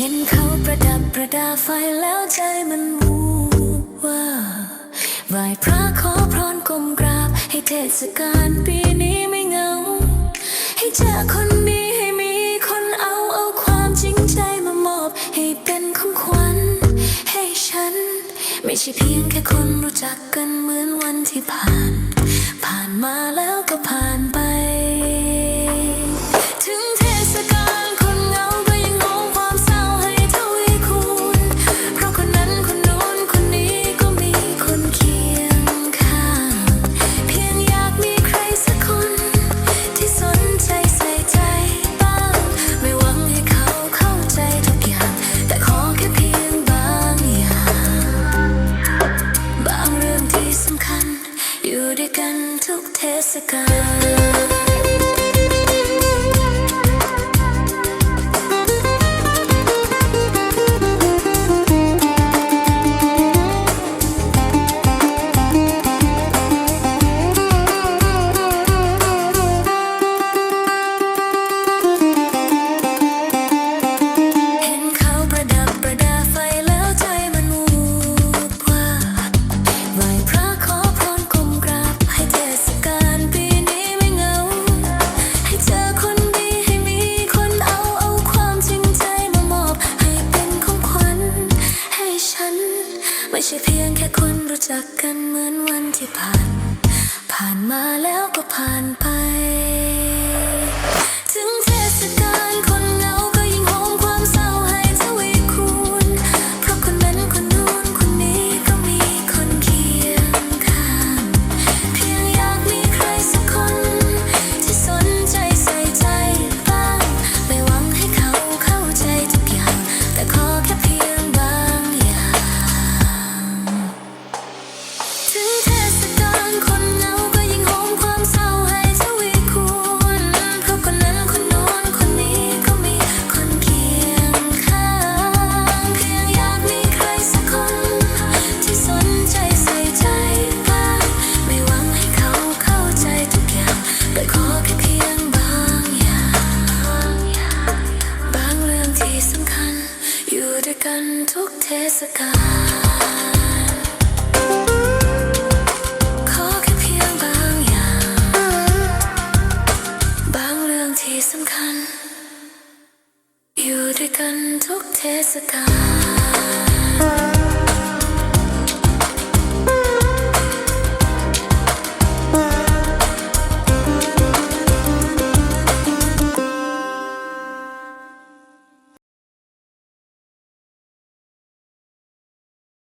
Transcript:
เห็นเขาประดับประดาไฟแล้วใจมันวูว่าไหวพระขอพรกลมกราบ ให้เทศกาลปีนี้ไม่เงา ให้เจอคนดีให้มีคนเอาเอาความจริงใจมามอบ ให้เป็นของขวัญ ให้ฉัน ไม่ใช่เพียงแค่คนรู้จักกันเหมือนวันที่ผ่าน ผ่านมาแล้วก็ผ่านไป Tessica ไม่ใช่เพียงแค่คนรู้จักกันเหมือนวันที่ผ่าน ผ่านมาแล้วก็ผ่านไป กันทุกเทศกาลที่สำคัญ อยู่ด้วยกันทุกเทศกาล